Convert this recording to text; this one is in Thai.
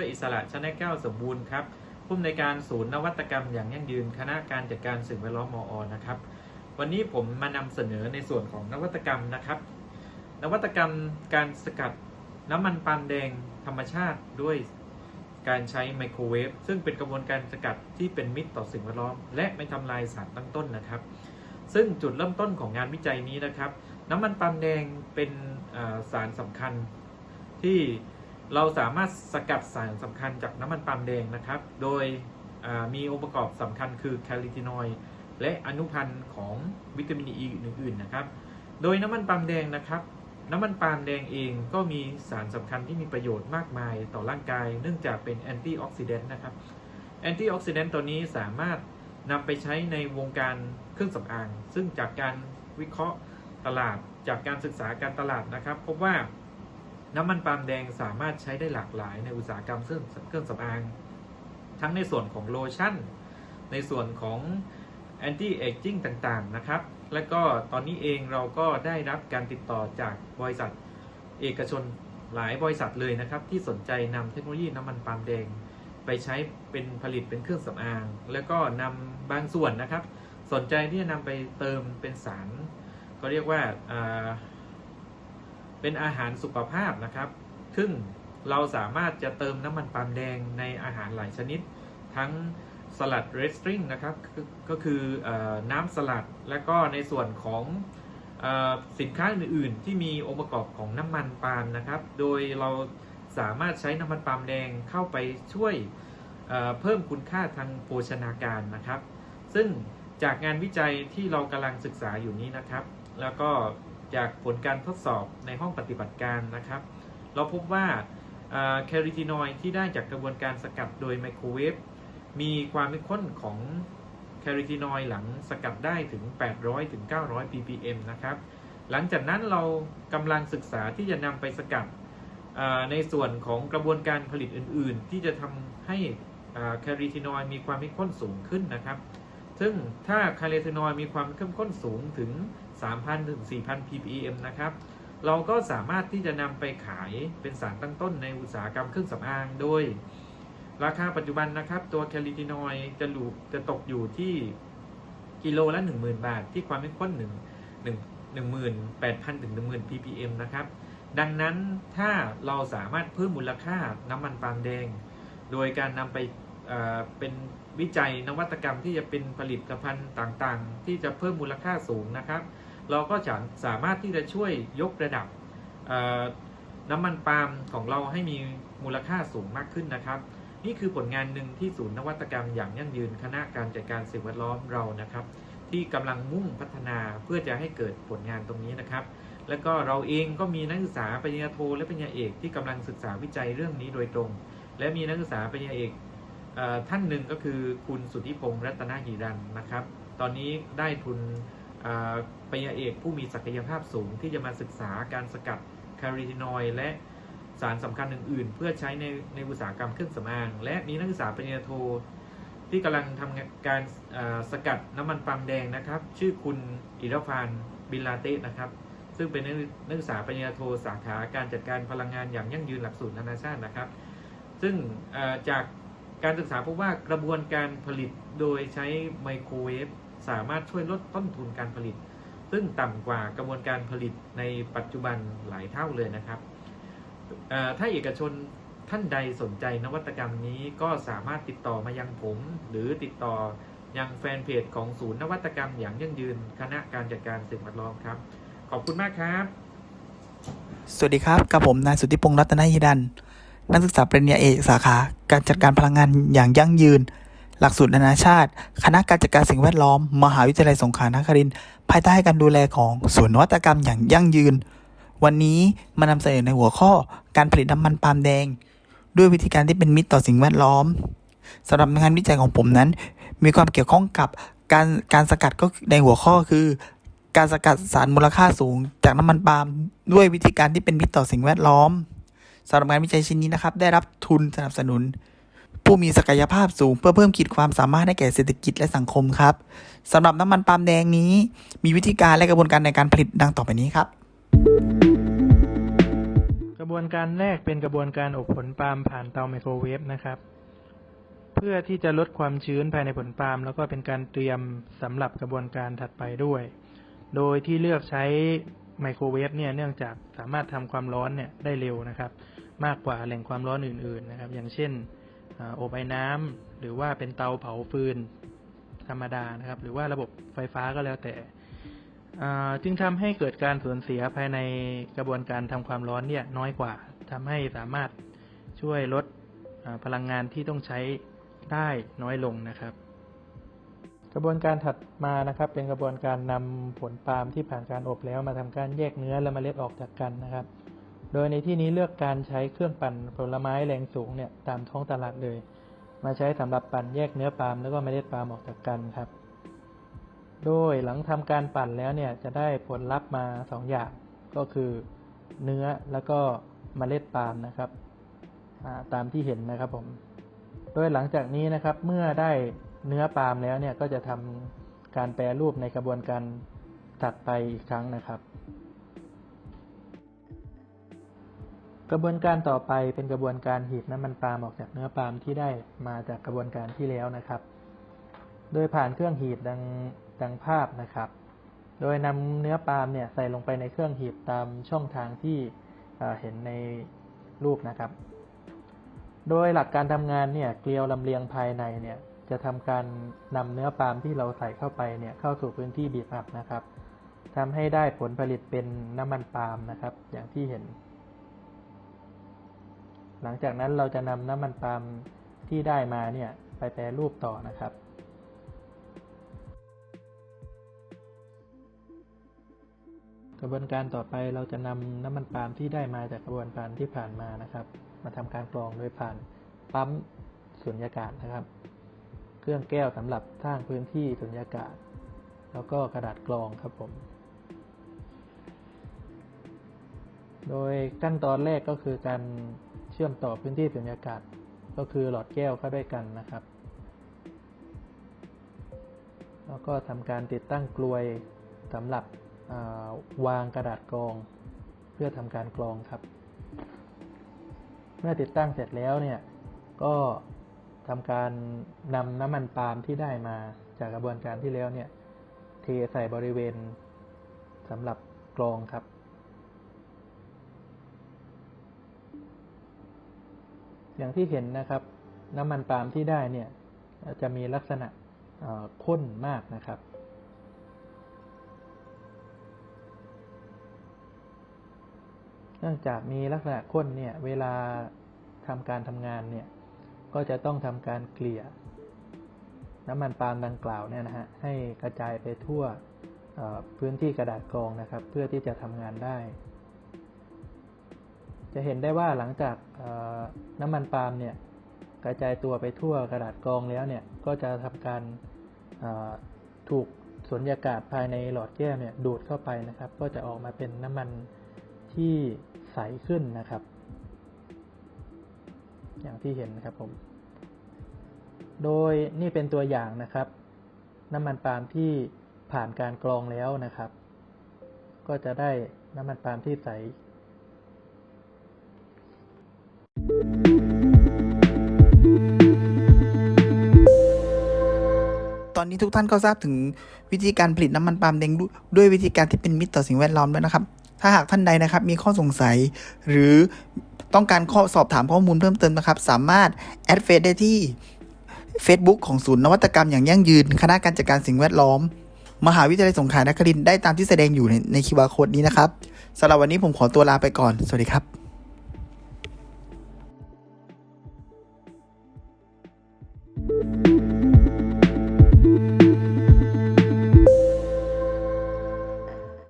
รอิสระชนะแก้วสมบูรณ์ครับผู้อำนวยการศูนย์นวัตกรรมอย่างยั่งยืนคณะการจัดการสิ่งแวดล้อมมอนะครับ วันนี้ผมมานำเสนอในส่วนของนวัตกรรมนะครับ นวัตกรรมการสกัดน้ำมันปาล์มแดงธรรมชาติด้วยการใช้ไมโครเวฟซึ่งเป็นกระบวนการสกัดที่เป็นมิตรต่อสิ่งแวดล้อม และไม่ทำลายสารตั้งต้นนะครับ ซึ่งจุดเริ่มต้นของงานวิจัยนี้นะครับ น้ำมันปาล์มแดงเป็นสารสำคัญที่ เราสามารถสกัดสารสำคัญจากน้ำมันปาล์มแดงนะครับ โดยมีองค์ประกอบสำคัญคือแคลิทินอยด์และอนุพันธ์ของวิตามินอีอื่นๆนะครับ โดยน้ำมันปาล์มแดงนะครับ น้ำมันปาล์มแดงเองก็มีสารสำคัญที่มีประโยชน์มากมายต่อร่างกาย เนื่องจากเป็นแอนตี้ออกซิแดนต์นะครับแอนตี้ออกซิแดนต์ตัวนี้สามารถนำไปใช้ในวงการเครื่องสำอาง ซึ่งจากการวิเคราะห์ตลาดจากการศึกษาการตลาดนะครับ พบว่า น้ำมันปาล์มแดงสามารถใช้ได้หลากหลายในอุตสาหกรรมเครื่องเครื่องสำอาง ทั้งในส่วนของโลชั่น ในส่วนของแอนตี้เอจจิ้งต่างๆนะครับ และก็ตอนนี้เองเราก็ได้รับการติดต่อจากบริษัทเอกชนหลายบริษัทเลยนะครับ ที่สนใจนำเทคโนโลยีน้ำมันปาล์มแดง ไปใช้เป็นผลิตเป็นเครื่องสำอาง แล้วก็นำบางส่วนนะครับ สนใจที่จะนำไปเติมเป็นสาร ก็เรียกว่าอ่า เป็นอาหารสุขภาพนะครับ ซึ่งเราสามารถจะเติมน้ำมันปาล์มแดงในอาหารหลายชนิด ทั้งสลัดเรสตริงนะครับก็คือออน้ำสลัดและก็ในส่วนของออสินค้าอื่นๆ ที่มีองค์ประกอบของน้ำมันปาล์มนะครับ โดยเราสามารถใช้น้ำมันปาล์มแดงเข้าไปช่วยเเพิ่มคุณค่าทางโภชนาการนะครับ ซึ่งจากงานวิจัยที่เรากำลังศึกษาอยู่นี้นะครับ แล้วก็ จากผลการทดสอบในห้องปฏิบัติการนะครับ เราพบว่าแคริทินอยด์ที่ได้จากกระบวนการสกัดโดยไมโครเวฟมีความเข้มข้นของแคริทินอยด์หลังสกัดได้ถึง 800ถึง900 ppm นะครับ หลังจากนั้นเรากำลังศึกษาที่จะนำไปสกัดในส่วนของกระบวนการผลิตอื่น ๆ ที่จะทำให้แคริทินอยด์มีความเข้มข้นสูงขึ้นนะครับ ซึ่งถ้าแคาเรทินอยด์มีความเข้มข้นสูงถึง 3,000ถึง4,000 ppm นะครับ เราก็สามารถที่จะนำไปขายเป็นสารตั้งต้นในอุตสาหกรรมเครื่องสำอางโดย ราคาปัจจุบันนะครับ ตัวแคลิทินอยด์จะหลูจะตกอยู่ที่กิโลละ 10,000 บาท ที่ความเข้มข้น1 1 18,000ถึง10,000 ppm นะครับ ดังนั้นถ้าเราสามารถเพิ่มมูลค่าน้ำมันปาล์มแดง โดยการนำไปเอ่อเป็นวิจัยนวัตกรรมที่จะเป็นผลิตภัณฑ์ต่างๆ ที่จะเพิ่มมูลค่าสูงนะครับ เราก็จะสามารถที่จะช่วยยกระดับน้ำมันปาล์มของเราให้มีมูลค่าสูงมากขึ้นนะครับ นี่คือผลงานหนึ่งที่ศูนย์นวัตกรรมอย่างยั่งยืนคณะการจัดการสิ่งแวดล้อมเรานะครับ ที่กำลังมุ่งพัฒนาเพื่อจะให้เกิดผลงานตรงนี้นะครับ แล้วก็เราเองก็มีนักศึกษาปริญญาโทและปริญญาเอกที่กำลังศึกษาวิจัยเรื่องนี้โดยตรง และมีนักศึกษาปริญญาเอกท่านหนึ่งก็คือคุณสุทธิพงษ์รัตนหิรันนะครับ ตอนนี้ได้ทุน ปริญญาเอกผู้มีศักยภาพสูงที่จะมาศึกษาการสกัดคาริทินอยด์และสารสำคัญอื่น ๆ เพื่อใช้ในในอุตสาหกรรมเครื่องสำอาง และมีนักศึกษาปริญญาโทที่กำลังทำการสกัดน้ำมันปาล์มแดงนะครับ ชื่อคุณอิรฟานบินลาเต้นะครับ ซึ่งเป็นนักศึกษาปริญญาโทสาขาการจัดการพลังงานอย่างยั่งยืนหลักสูตรนานาชาตินะครับ ซึ่งจากการศึกษาพบว่ากระบวนการผลิตโดยใช้ไมโครเวฟสามารถช่วยลดต้นทุนการผลิต ซึ่งต่ำกว่ากระบวนการผลิตในปัจจุบันหลายเท่าเลยนะครับ ถ้าเอกชนท่านใดสนใจนวัตกรรมนี้ก็สามารถติดต่อมายังผม หรือติดต่อยังแฟนเพจของศูนย์นวัตกรรมอย่างยั่งยืนคณะการจัดการสิ่งแวดล้อมครับ ขอบคุณมากครับ สวัสดีครับกับผมนายสุทธิพงษ์รัตนยิดัน นักศึกษาปริญญาเอกสาขา การจัดการพลังงานอย่างยั่งยืน หลักสูตรนานาชาติ คณะการจัดการสิ่งแวดล้อม มหาวิทยาลัยสงขลานครินทร์ภายใต้การดูแลของศูนย์นวัตกรรมอย่างยั่งยืน วันนี้มานำเสนอในหัวข้อการผลิตน้ำมันปาล์มแดง ด้วยวิธีการที่เป็นมิตรต่อสิ่งแวดล้อมสำหรับงานวิจัยของผมนั้น มีความเกี่ยวข้องกับการการสกัดก็ในหัวข้อคือ การสกัดสารมูลค่าสูง จากน้ำมันปาล์มด้วยวิธีการที่เป็นมิตรต่อสิ่งแวดล้อมสำหรับงานวิจัยชิ้นนี้นะครับ ได้รับทุนสนับสนุน ผู้มีศักยภาพสูงเพื่อเพิ่มขีดความสามารถให้แก่เศรษฐกิจและสังคมครับสำหรับน้ำมันปาล์มแดงนี้ มีวิธีการและกระบวนการในการผลิตดังต่อไปนี้ครับ กระบวนการแรกเป็นกระบวนการอบผลปาล์มผ่านเตาไมโครเวฟนะครับ เพื่อที่จะลดความชื้นภายในผลปาล์มแล้วก็เป็นการเตรียมสำหรับกระบวนการถัดไปด้วย โดยที่เลือกใช้ไมโครเวฟเนี่ยเนื่องจากสามารถทำความร้อนเนี่ยได้เร็วนะครับ มากกว่าแหล่งความร้อนอื่น ๆนะครับ อย่างเช่น อบไอ้น้ำหรือว่าเป็นเตาเผาฟืนธรรมดานะครับ หรือว่าระบบไฟฟ้าก็แล้วแต่จึงทำให้เกิดการสูญเสียภายในกระบวนการทำความร้อนเนี่ยน้อยกว่าทำให้สามารถช่วยลดพลังงานที่ต้องใช้ได้น้อยลงนะครับ กระบวนการถัดมานะครับ เป็นกระบวนการนำผลปาล์มที่ผ่านการอบแล้วมาทำการแยกเนื้อและเมล็ดออกจากกันนะครับ โดยในที่นี้เลือกการใช้เครื่องปั่นผลไม้แรงสูงเนี่ยตามท้องตลาดเลย มาใช้สำหรับปั่นแยกเนื้อปาล์มแล้วก็เมล็ดปาล์มออกจากกันครับ โดยหลังทำการปั่นแล้วเนี่ยจะได้ผลลัพธ์มาสองอย่างก็คือเนื้อแล้วก็เมล็ดปาล์มนะครับาตามที่เห็นนะครับผม โดยหลังจากนี้นะครับเมื่อได้เนื้อปาล์มแล้วเนี่ยก็จะทำการแปรรูปในกระบวนการถัดไปอีกครั้งนะครับ กระบวนการต่อไปเป็นกระบวนการหีบน้ำมันปาล์มออกจากเนื้อปาล์มที่ได้มาจากกระบวนการที่แล้วนะครับ โดยผ่านเครื่องหีบดังดังภาพนะครับ โดยนำเนื้อปาล์มเนี่ยใส่ลงไปในเครื่องหีบตามช่องทางที่เเห็นในรูปนะครับ โดยหลักการทำงานเนี่ยเกลียวลำเลียงภายในเนี่ยจะทำการนำเนื้อปาล์มที่เราใส่เข้าไปเนี่ยเข้าสู่พื้นที่บีบอัดนะครับทำให้ได้ผลผลิตเป็นน้ำมันปาล์มนะครับ อย่างที่เห็น หลังจากนั้นเราจะนำน้ำมันปาล์มที่ได้มาเนี่ยไปแปรรูปต่อนะครับ กระบวนการต่อไปเราจะนำน้ำมันปาล์มที่ได้มาจากกระบวนการที่ผ่านมานะครับ มาทำการกรองโดยผ่านปั๊มสุญญากาศนะครับ เครื่องแก้วสำหรับสร้างพื้นที่สุญญากาศ แล้วก็กระดาษกรองครับผมโดยขั้นตอนแรกก็คือการ เชื่อมต่อพื้นที่สุญญากาศ ก็คือหลอดแก้วเข้าด้วยกันนะครับ แล้วก็ทำการติดตั้งกลวยสำหรับาวางกระดาษกรอง เพื่อทำการกรองครับ เมื่อติดตั้งเสร็จแล้วเนี่ยก็ทำการนำน้ำมันปาล์มที่ได้มาจากกระบวนการที่แล้วเนี่ยเทใส่บริเวณสำหรับกรองครับ อย่างที่เห็นนะครับ น้ำมันปาล์มที่ได้เนี่ยจะมีลักษณะข้นมากนะครับ เนื่องจากมีลักษณะข้นเนี่ยเวลาทำการทำงานเนี่ยก็จะต้องทำการเกลี่ย น้ำมันปาล์มดังกล่าวเนี่ยนะฮะให้กระจายไปทั่วพื้นที่กระดาษกรองนะครับ เพื่อที่จะทำงานได้ จะเห็นได้ว่าหลังจากน้ำมันปาล์มเนี่ยกระจายตัวไปทั่วกระดาษกรองแล้วเนี่ยก็จะทำการถูกสุญญากาศภายในหลอดแก้วเนี่ยดูดเข้าไปนะครับ ก็จะออกมาเป็นน้ำมันที่ใสขึ้นนะครับ อย่างที่เห็นนะครับผม โดยนี่เป็นตัวอย่างนะครับ น้ำมันปาล์มที่ผ่านการกรองแล้วนะครับ ก็จะได้น้ำมันปาล์มที่ใส อนนี้ทุกท่านก็ทราบถึงวิธีการผลิตน้ำมันปาล์มแดงด้วยวยวิธีการที่เป็นมิตรต่อสิ่งแวดล้อมแล้วนะครับ ถ้าหากท่านใดนะครับมีข้อสงสัย หรือต้องการข้อสอบถามข้อมูลเพิ่มเติมนะครับ สามารถแอดเฟซได้ที่ Facebook ของศูนย์นวัตกรรมอย่างยั่งยืน คณะการจัดการสิ่งแวดล้อม มหาวิทยาลัยสงขลานครินทร์ได้ตามที่แสดงอยู่ในในคิวอาร์โค้ดนี้นะครับสำหรับวันนี้ผมขอตัวลาไปก่อน สวัสดีครับ